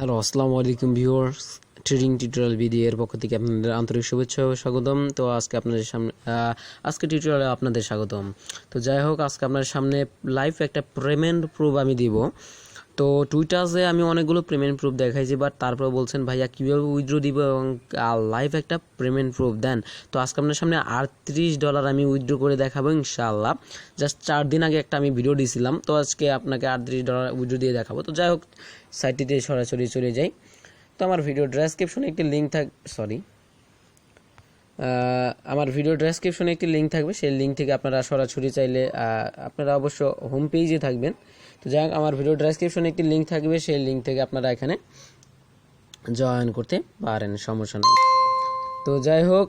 Hello, আসসালামু আলাইকুম viewers. Trading tutorial BD এর পক্ষ থেকে আপনাদের আন্তরিক শুভেচ্ছা ও স্বাগতম। তো আজকে আপনাদের সামনে আজকে টিউটোরিয়ালে আপনাদের স্বাগতম। তো যাই হোক, আজকে আপনাদের সামনে লাইভ একটা পেমেন্ট প্রুফ আমি দিব। তো টুইটার্সে আমি অনেকগুলো পেমেন্ট প্রুফ দেখাইছি বাট তারপর বলছেন, ভাইয়া, কীভাবে উইথড্র দিব এবং লাইভ একটা পেমেন্ট প্রুফ দেন? তো আজকে আপনার সামনে আটত্রিশ ডলার আমি উইথড্র করে দেখাবো ইনশাআল্লাহ। জাস্ট চার দিন আগে একটা আমি ভিডিও দিয়েছিলাম তো আজকে আপনাকে আটত্রিশ ডলার উইথড্র দিয়ে দেখাবো। তো যাই হোক সাইটটিতে সরাসরি চলে যাই। তো আমার ভিডিও ডেসক্রিপশনে একটি লিঙ্ক থাক সরি আমার ভিডিও ডেসক্রিপশনে একটি লিঙ্ক থাকবে। সেই লিঙ্ক থেকে আপনারা সরাসরি চাইলে আপনারা অবশ্য হোম পেজে থাকবেন। তো যাই হোক, আমার ভিডিও ডেসক্রিপশনে একটি লিঙ্ক থাকবে। সেই লিঙ্ক থেকে আপনারা এখানে জয়েন করতে পারেন, সমস্যা নেই। তো যাই হোক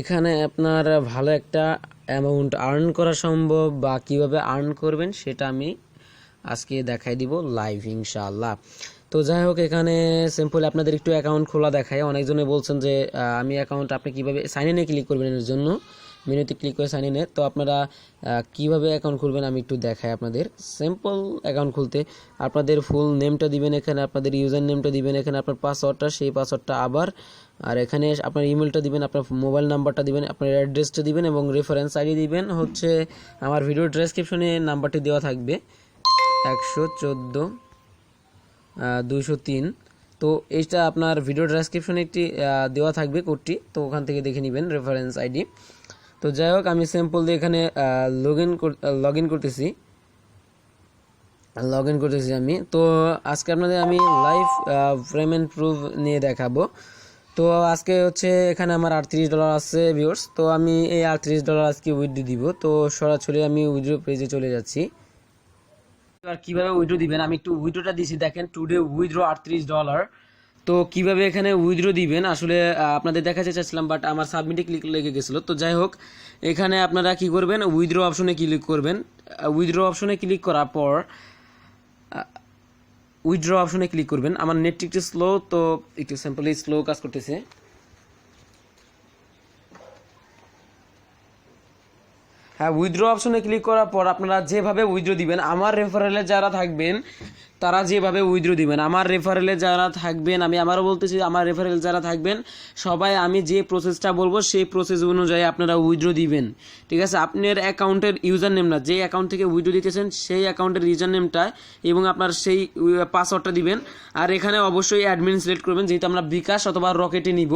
এখানে আপনার ভালো একটা অ্যামাউন্ট আর্ন করা সম্ভব বা কীভাবে আর্ন করবেন সেটা আমি আজকে দেখাই দিব লাইভ ইনশাআল্লাহ। তো যাই হোক, এখানে সিম্পল আপনাদের একটু অ্যাকাউন্ট খোলা দেখায় অনেকজনে বলছেন যে আমি অ্যাকাউন্ট আপনি কীভাবে সাইন ইনে ক্লিক করবেন এর জন্য? মেনুতে ক্লিক করে সাইন ইনে তো আপনারা কীভাবে অ্যাকাউন্ট খুলবেন আমি একটু দেখাই আপনাদের। সিম্পল অ্যাকাউন্ট খুলতে আপনাদের ফুল নেমটা দিবেন এখানে, আপনাদের ইউজার নেমটা দিবেন এখানে, আপনার পাসওয়ার্ডটা সেই পাসওয়ার্ডটা আবার। আর এখানে আপনার ইমেলটা দিবেন, আপনার মোবাইল নাম্বারটা দিবেন, আপনার অ্যাড্রেসটা দিবেন এবং রেফারেন্স আইডি দিবেন। হচ্ছে, আমার ভিডিও ডেসক্রিপশনে নাম্বারটি দেওয়া থাকবে। একশো চোদ্দ দুইশো তিন। তো এইটা আপনার ভিডিও ডেসক্রিপশনে একটি দেওয়া থাকবে কোডটি, তো ওখান থেকে দেখে নেবেন রেফারেন্স আইডি তো যাই হোক, আমি স্যাম্পল দিয়ে এখানে লগ ইন লগ ইন করতেছি। লগ ইন করতেছি আমি। তো আজকে আপনাদের আমি লাইভ পেমেন্ট প্রুফ নিয়ে দেখাবো। তো আজকে হচ্ছে এখানে আমার আটত্রিশ ডলার আছে ভিউর্স তো আমি এই আটত্রিশ ডলার আজকে উইথড্র দিব। তো সরাসরি আমি উইথড্র পেজে চলে যাচ্ছি। আর কীভাবে উইথড্র দিবেন? আমি একটু উইথড্রটা দিছি। দেখেন টুডে উইথড্র আটত্রিশ ডলার তো কীভাবে এখানে উইথড্র দিবেন? আসলে আপনাদের দেখাতে চাচ্ছিলাম বাট আমার সাবমিটে ক্লিক লেগে গেছিল। তো যাই হোক, এখানে আপনারা কি করবেন? উইথড্র অপশনে ক্লিক করবেন। উইথড্র অপশনে ক্লিক করার পর উইথড্র অপশনে ক্লিক করবেন। আমার নেট একটু স্লো তো একটু সিম্পলি স্লো কাজ করতেছে। হ্যাঁ উইথড্র অপশনে ক্লিক করার পর আপনারা যেভাবে উইথড্র দিবেন, আমার রেফারেলে যারা থাকবেন, তারা যেভাবে উইথড্র দিবেন। আমার রেফারেলে যারা থাকবেন, আমি আবারও বলতেছি, আমার রেফারেল যারা থাকবেন, সবাই আমি যে প্রসেসটা বলব, সেই প্রসেস অনুযায়ী আপনারা উইথড্র দিবেন। ঠিক আছে? আপনার অ্যাকাউন্টের ইউজার নেম না, যে অ্যাকাউন্ট থেকে উইথড্র দিতেছেন, সেই অ্যাকাউন্টের ইউজার নেমটা এবং আপনার সেই পাসওয়ার্ডটা দিবেন। আর এখানে অবশ্যই অ্যাডমিন সিলেক্ট করবেন, যেহেতু আমরা বিকাশ অথবা রকেটে নিব।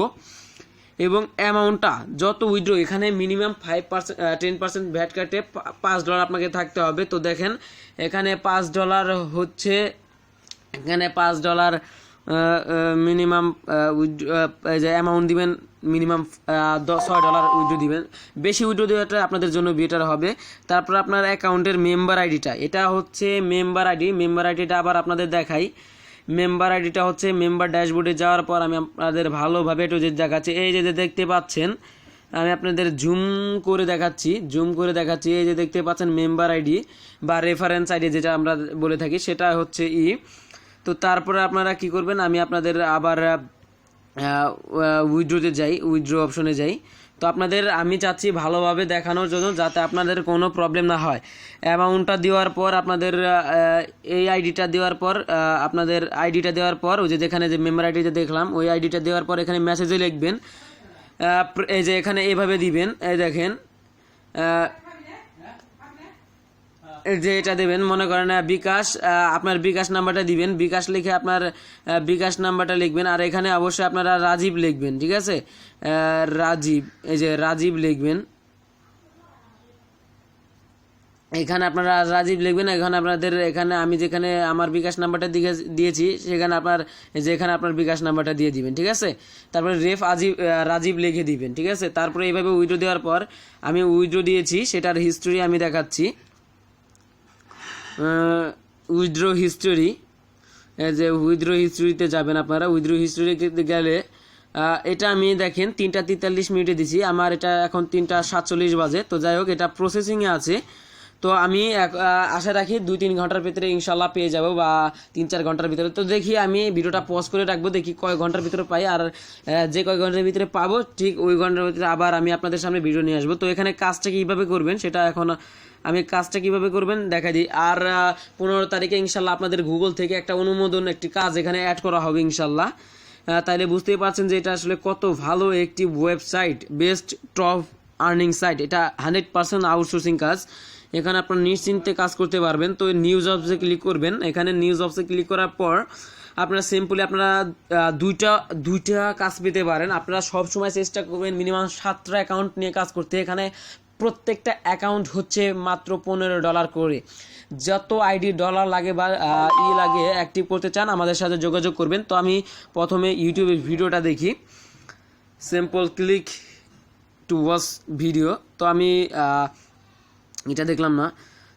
এবং অ্যামাউন্টটা যত উইথড্র এখানে minimum five percent ten percent VAT কাটে পাঁচ ডলার আপনাকে থাকতে হবে। তো দেখেন, এখানে পাঁচ ডলার হচ্ছে, এখানে পাঁচ ডলার মিনিমাম যে অ্যামাউন্ট দিবেন মিনিমাম দশ ছয় ডলার উইথড্র দিবেন। বেশি উইথড্র দেওয়াটা আপনাদের জন্য বেটার হবে। তারপর আপনার অ্যাকাউন্টের মেম্বার আইডিটা এটা হচ্ছে মেম্বার আইডি মেম্বার আইডিটা আবার আপনাদের দেখাই। মেম্বার আইডিটা হচ্ছে মেম্বার ড্যাশবোর্ডে যাওয়ার পর আমি আপনাদের ভালোভাবে একটু যে দেখাচ্ছি। এই যে দেখতে পাচ্ছেন, আমি আপনাদের জুম করে দেখাচ্ছি জুম করে দেখাচ্ছি। এই যে দেখতে পাচ্ছেন মেম্বার আইডি বা রেফারেন্স আইডি যেটা আমরা বলে থাকি, সেটা হচ্ছে ই তো তারপরে আপনারা কি করবেন, আমি আপনাদের আবার উইথড্রোতে যাই উইথড্রো অপশনে যাই। তো আপনাদের আমি চাচ্ছি ভালোভাবে দেখানোর জন্য যাতে আপনাদের কোনো প্রবলেম না হয়। অ্যামাউন্টটা দেওয়ার পর আপনাদের এই আইডিটা দেওয়ার পর আপনাদের আইডিটা দেওয়ার পর, ওই যে যেখানে যে মেম্বার আইডিটা দেখলাম, ওই আইডিটা দেওয়ার পর এখানে মেসেজে লিখবেন এই যে এখানে এভাবে দিবেন, এই দেখেন যে এটা দেবেন, মনে করেন বিকাশ আপনার বিকাশ নাম্বারটা দিবেন, বিকাশ লিখে আপনার বিকাশ নাম্বারটা লিখবেন, আর এখানে অবশ্যই আপনারা রাজীব লিখবেন, ঠিক আছে? রাজীব, এই যে রাজীব লিখবেন। এখানে আপনারা রাজীব লিখবেন, এখানে আপনাদের, এখানে আমি যেখানে আমার বিকাশ নাম্বারটা দিকে দিয়েছি, সেখানে আপনার যেখানে আপনার বিকাশ নাম্বারটা দিয়ে দিবেন, ঠিক আছে? তারপরে রেফ আজিব রাজীব লিখে দিবেন, ঠিক আছে? তারপরে এইভাবে উইড্রো দেওয়ার পর আমি উইড্রো দিয়েছি, সেটার হিস্টোরি আমি দেখাচ্ছি। Withdraw history. যে উইথড্র হিস্টোরিতে যাবেন আপনারা, উইথড্র হিস্টোরিতে গেলে এটা আমি দেখেন, তিনটা তেতাল্লিশ মিনিটে দিছি। আমার এটা এখন তিনটা সাতচল্লিশ বাজে। তো যাই হোক, এটা প্রসেসিংয়ে আছে। তো আমি আশা রাখি দুই তিন ঘণ্টার ভিতরে ইনশাল্লাহ পেয়ে যাব বা তিন চার ঘণ্টার ভিতরে। তো দেখি আমি ভিডিওটা পজ করে রাখব, দেখি কয় ঘণ্টার ভিতরে পাই। আর যে কয় ঘণ্টার ভিতরে পাবো, ঠিক ওই ঘণ্টার ভিতরে আবার আমি আপনাদের সামনে ভিডিও নিয়ে আসব। তো এখানে কাজটা কীভাবে করবেন, সেটা এখন আমি কাজটা কীভাবে করবেন দেখা দিই। আর পনেরো তারিখে ইনশাল্লাহ আপনাদের গুগল থেকে একটা অনুমোদন, একটি কাজ এখানে অ্যাড করা হবে ইনশাল্লাহ। তাইলে বুঝতেই পারছেন যে এটা আসলে কত ভালো একটি website best top earning site এটা হান্ড্রেড পার্সেন্ট আউটসোর্সিং কাজ। এখানে আপনার নিশ্চিন্তে কাজ করতে পারবেন। তো নিউজ অপসে ক্লিক করবেন। এখানে নিউজ অপসে ক্লিক করার পর আপনারা সিম্পলি আপনারা দুইটা দুইটা কাজ পেতে পারেন। আপনারা সব সময় চেষ্টা করবেন মিনিমাম সাতটা অ্যাকাউন্ট নিয়ে কাজ করতে। এখানে প্রত্যেকটা অ্যাকাউন্ট হচ্ছে মাত্র পনেরো ডলার করে। যত আইডি ডলার লাগে বা ই লাগে অ্যাক্টিভ করতে চান, আমাদের সাথে যোগাযোগ করবেন। তো আমি প্রথমে ইউটিউবের ভিডিওটা দেখি। Simple click to watch video তো আমি এটা দেখলাম না।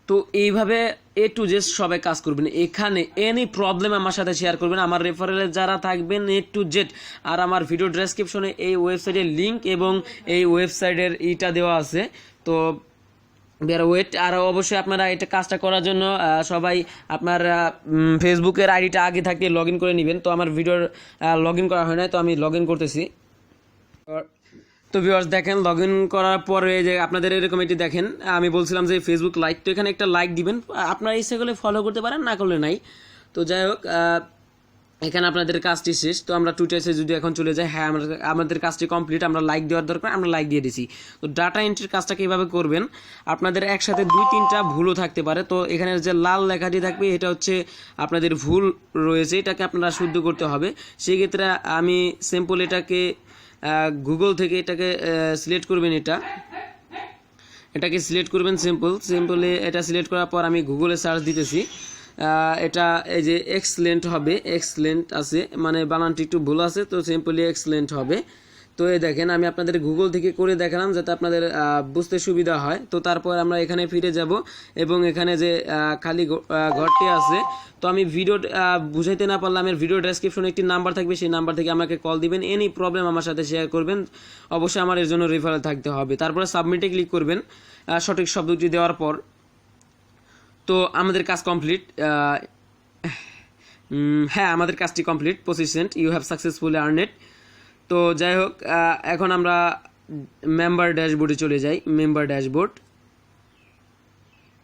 তো এইভাবে এ টু জেড সবাই কাজ করবেন। এখানে এনি প্রবলেম আমার সাথে শেয়ার করবেন। আমার রেফারেলে যারা থাকবেন এ টু জেড আর আমার ভিডিও ডেসক্রিপশনে এই ওয়েবসাইটের লিঙ্ক এবং এই ওয়েবসাইটের ইটা দেওয়া আছে। তো বের ওয়েট আর অবশ্যই আপনারা এটা কাজটা করার জন্য সবাই আপনার ফেসবুকের আইডিটা আগে থাকতে লগ ইন করে নেবেন। তো আমার ভিডিওর লগ ইন করা হয় না তো আমি লগ ইন করতেছি। তো ভিউয়ার্স দেখেন লগ ইন করার পরে যে আপনাদের এরকম এটি দেখেন, আমি বলছিলাম যে ফেসবুক লাইক তো এখানে একটা লাইক দিবেন। আপনার ইচ্ছে করলে ফলো করতে পারেন, না করলে নাই। তো যাই হোক এখানে আপনাদের কাজটি শেষ। তো আমরা টুইটার্সে যদি এখন চলে যাই হ্যাঁ আমাদের আমাদের কাজটি কমপ্লিট আমরা লাইক দেওয়ার দরকার, আমরা লাইক দিয়ে দিছি। তো ডাটা এন্ট্রির কাজটা কীভাবে করবেন? আপনাদের একসাথে দুই, তিনটা ভুলও থাকতে পারে। তো এখানে যে লাল লেখাটি থাকবে, এটা হচ্ছে আপনাদের ভুল রয়েছে, এটাকে আপনারা শুদ্ধ করতে হবে। সেক্ষেত্রে আমি সিম্পল এটাকে গুগল থেকে এটাকে সিলেক্ট করবেন এটা। এটাকে সিলেক্ট করবেন সিম্পল সিম্পলে এটা সিলেক্ট করার পর আমি গুগলে সার্চ দিতেছি। এটা এই যে এক্সলেন্ট হবে এক্সলেন্ট আছে মানে বানানটি একটু ভুল আছে, তো সিম্পলি এক্সলেন্ট হবে। তো এই দেখেন, আমি আপনাদের গুগল থেকে করে দেখালাম যাতে আপনাদের বুঝতে সুবিধা হয়। তো তারপর আমরা এখানে ফিরে যাব এবং এখানে যে খালি ঘরটি আছে, তো আমি ভিডিও বুঝাইতে না পারলাম এর ভিডিও ডেসক্রিপশনে একটি নাম্বার থাকবে, সেই নাম্বার থেকে আমাকে কল দিবেন এনি প্রবলেম আমার সাথে শেয়ার করবেন, অবশ্যই আমার এর জন্য রেফারেল থাকতে হবে। তারপরে সাবমিটে ক্লিক করবেন সঠিক শব্দটি দেওয়ার পর। তো আমাদের কাজ কমপ্লিট হ্যাঁ আমাদের কাজটি কমপ্লিট পঁচিশ cent you have successfully earn it তো যাই হোক এখন আমরা মেম্বার ড্যাশবোর্ডে চলে যাই মেম্বার ড্যাশবোর্ড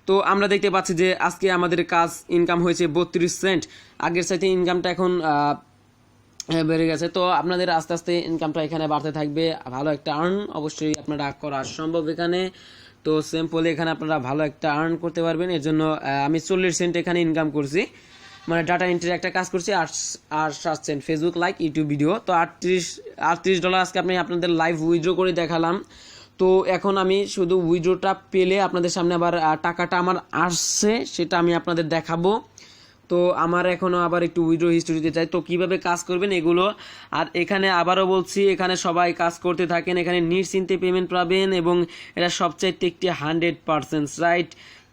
তো আমরা দেখতে পাচ্ছি যে আজকে আমাদের কাজ ইনকাম হয়েছে বত্রিশ সেন্ট আগের সাথে ইনকামটা এখন আহ, বেড়ে গেছে। তো আপনাদের আস্তে আস্তে ইনকামটা এখানে বাড়তে থাকবে। ভালো একটা আর্ন অবশ্যই আপনারা করা সম্ভব এখানে। তো সিম্পলি এখানে আপনারা ভালো একটা আর্ন করতে পারবেন। এর জন্য আমি চল্লিশ সেন্ট এখানে ইনকাম করছি। মানে ডাটা এন্ট্রির একটা কাজ করছি আর আট, সাত cent Facebook like YouTube video তো আটত্রিশ আটত্রিশ ডলার আজকে আপনি আপনাদের লাইভ উইথড্র করে দেখালাম। তো এখন আমি শুধু উইথড্রটা পেলে আপনাদের সামনে আবার টাকাটা আমার আসছে, সেটা আমি আপনাদের দেখাবো। তো আমার এখনও আবার একটু উইড্রো হিস্ট্রি দিতে চাই। তো কীভাবে কাজ করবেন এগুলো? আর এখানে আবারও বলছি, এখানে সবাই কাজ করতে থাকেন, এখানে নিশ্চিন্তে পেমেন্ট পাবেন এবং এটা সবচাইতে একটি hundred percent right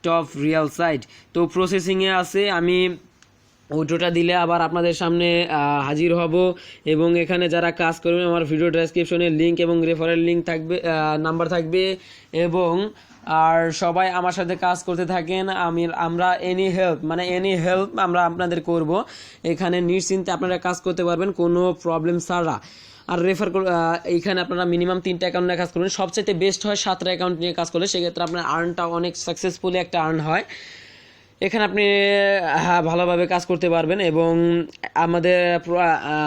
top real site তো প্রসেসিংয়ে আছে, আমি উইড্রোটা দিলে আবার আপনাদের সামনে হাজির হব এবং এখানে যারা কাজ করবেন, আমার ভিডিও ডেসক্রিপশনে লিঙ্ক এবং রেফারেল লিঙ্ক থাকবে নাম্বার থাকবে এবং, আর সবাই আমার সাথে কাজ করতে থাকেন, আমি, আমরা এনি হেল্প মানে এনি হেল্প আমরা আপনাদের করব। এখানে নিশ্চিন্তে আপনারা কাজ করতে পারবেন, কোনো প্রবলেম ছাড়া। আর রেফার এইখানে আপনারা মিনিমাম তিনটা অ্যাকাউন্ট নিয়ে কাজ করবেন। সবচেয়ে বেস্ট হয় সাতটা অ্যাকাউন্ট নিয়ে কাজ করলে, সেক্ষেত্রে আপনার আর্নটা অনেক সাকসেসফুলি একটা আর্ন হয়। এখানে আপনি হ্যাঁ ভালোভাবে কাজ করতে পারবেন এবং আমাদের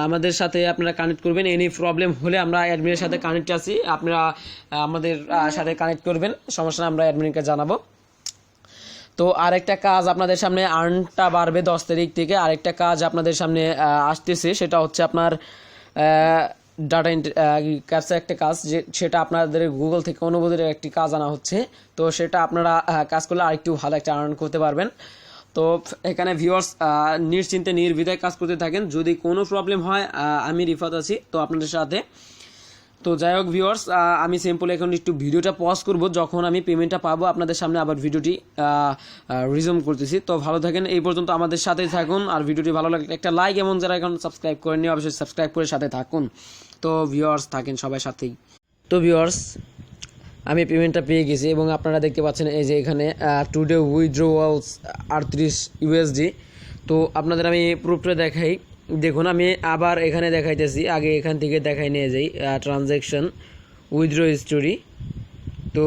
আমাদের সাথে আপনারা কানেক্ট করবেন। এনি প্রবলেম হলে আমরা অ্যাডমিনের সাথে কানেক্ট আছি। আপনারা আমাদের সাথে কানেক্ট করবেন। সমস্যা আমরা অ্যাডমিনকে জানাব। তো আরেকটা কাজ আপনাদের সামনে আর্নটা বাড়বে দশ তারিখ থেকে। আরেকটা কাজ আপনাদের সামনে আসতেছে। সেটা হচ্ছে আপনার ডাটা ক্যাপচার একটা কাজ যে, সেটা আপনাদের গুগল থেকে অনুমোদনের একটি কাজ আনা হচ্ছে। তো সেটা আপনারা কাজ করলে আরেকটু ভালো একটা আর্ন করতে পারবেন। তো এখানে ভিউয়ার্স নিশ্চিন্তে নির্বিধায় কাজ করতে থাকেন। যদি কোনো প্রবলেম হয় আমি রিফাত আছি। তো আপনাদের সাথে তো যাই হোক ভিউয়ার্স আমি সিম্পল এখন একটু ভিডিওটা পজ করব, যখন আমি পেমেন্টটা পাবো, আপনাদের সামনে আবার ভিডিওটি রিজুম করতেছি। তো ভালো থাকেন, এই পর্যন্ত আমাদের সাথেই থাকুন, আর ভিডিওটি ভালো লাগলে একটা লাইক এবং যারা এখন সাবস্ক্রাইব করেননি, অবশ্যই সাবস্ক্রাইব করে সাথে থাকুন। তো ভিউয়ার্স থাকেন সবাই সাথেই। তো ভিউয়ার্স আমি পেমেন্টটা পেয়ে গেছি এবং আপনারা দেখতে পাচ্ছেন এই যে এখানে টুডে উইথড্রোয়ালস আটত্রিশ ইউএসডি তো আপনাদের আমি প্রুফটা দেখাই। দেখুন, আমি আবার এখানে দেখাইতেছি। আগে এখান থেকে দেখাই নিয়ে যাই ট্রানজ্যাকশন উইথড্রো স্টোরি তো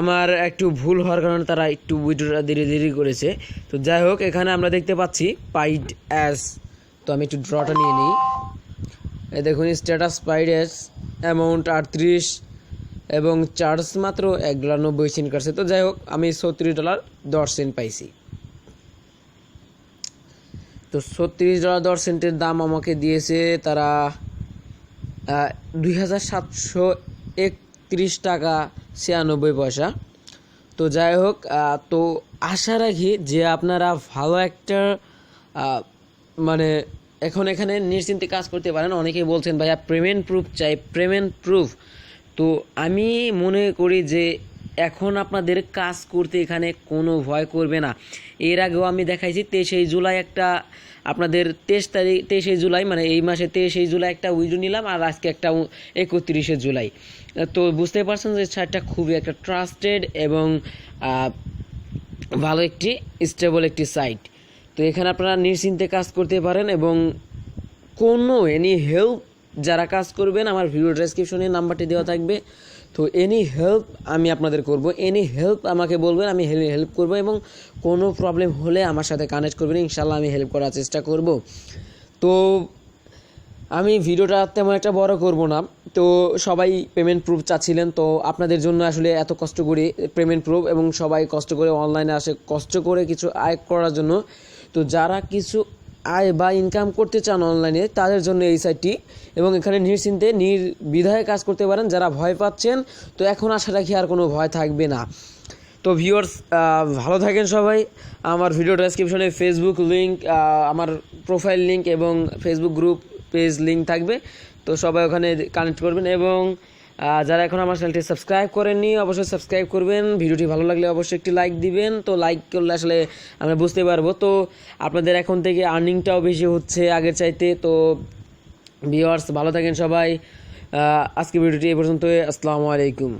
আমার একটু ভুল হওয়ার কারণে তারা একটু উইথড্রটা ধীরে ধীরে করেছে। তো যাই হোক, এখানে আমরা দেখতে পাচ্ছি পাইড অ্যাস তো আমি একটু ড্রটা নিয়ে নিই। দেখুন স্ট্যাটাস পাইড অ্যাস অ্যামাউন্ট আটত্রিশ এবং চার্জ মাত্র এক ডলার নব্বই সেন্ট কাটছে। তো যাই হোক, আমি ছত্রিশ ডলার দশ সেন্ট পাইছি। তো ছত্রিশ ডলার দশ সেন্টের দাম আমাকে দিয়েছে তারা দুই হাজার সাতশো একত্রিশ টাকা ছিয়ানব্বই পয়সা। তো যাই হোক তো আশা রাখি যে আপনারা ভালো একটা মানে এখন এখানে নিশ্চিন্তে কাজ করতে পারেন। অনেকেই বলছেন, ভাইয়া পেমেন্ট প্রুফ চাই পেমেন্ট প্রুফ তো আমি মনে করি যে এখন আপনাদের কাজ করতে এখানে কোনো ভয় করবে না। এর আগেও আমি দেখাইছি তেইশে জুলাই একটা আপনাদের তেইশ তারিখ তেইশে জুলাই মানে এই মাসে তেইশে জুলাই একটা উইডো নিলাম আর আজকে একটা একত্রিশে জুলাই। তো বুঝতে পারছেন যে সাইটটা খুবই একটা ট্রাস্টেড এবং ভালো একটি স্টেবল একটি সাইট তো এখানে আপনারা নিশ্চিন্তে কাজ করতে পারেন এবং কোনো এনি হেল্প যারা কাজ করবেন, আমার ভিডিও ডেসক্রিপশনে নাম্বারটি দেওয়া থাকবে। তো এনি হেল্প আমি আপনাদের করব এনি হেল্প আমাকে বলবেন, আমি হেল্প করব এবং কোনো প্রবলেম হলে আমার সাথে কানেক্ট করবেন ইনশাল্লাহ আমি হেল্প করার চেষ্টা করব। তো আমি ভিডিওটা তেমন একটা বড় করব না। তো সবাই পেমেন্ট প্রুফ চাচ্ছিলেন, তো আপনাদের জন্য আসলে এত কষ্ট করি পেমেন্ট প্রুফ এবং সবাই কষ্ট করে অনলাইনে আসে, কষ্ট করে কিছু আয় করার জন্য। তো যারা কিছু আয় বা ইনকাম করতে চান অনলাইনে তাদের জন্য এই সাইটটি এবং এখানে নিশ্চিন্তে নির্বিধায় কাজ করতে পারেন যারা ভয় পাচ্ছেন। তো এখন আশা রাখি আর কোনো ভয় থাকবে না। তো ভিউয়ার্স ভালো থাকেন সবাই। আমার ভিডিও ডেসক্রিপশনে ফেসবুক লিঙ্ক আমার প্রোফাইল লিঙ্ক এবং ফেসবুক গ্রুপ পেজ লিঙ্ক থাকবে। তো সবাই ওখানে কানেক্ট করবেন এবং যারা এখন আমার চ্যানেলটি সাবস্ক্রাইব করেননি, অবশ্যই সাবস্ক্রাইব করবেন। ভিডিওটি ভালো লাগলে অবশ্যই একটি লাইক দিবেন। তো লাইক করলে আসলে আমরা বুঝতে পারব। তো আপনাদের এখন থেকে আর্নিংটাও বেশি হচ্ছে আগের চাইতে। তো ভিওয়ার্স ভালো থাকেন সবাই। আজকে ভিডিওটি এই পর্যন্ত আসসালামু আলাইকুম।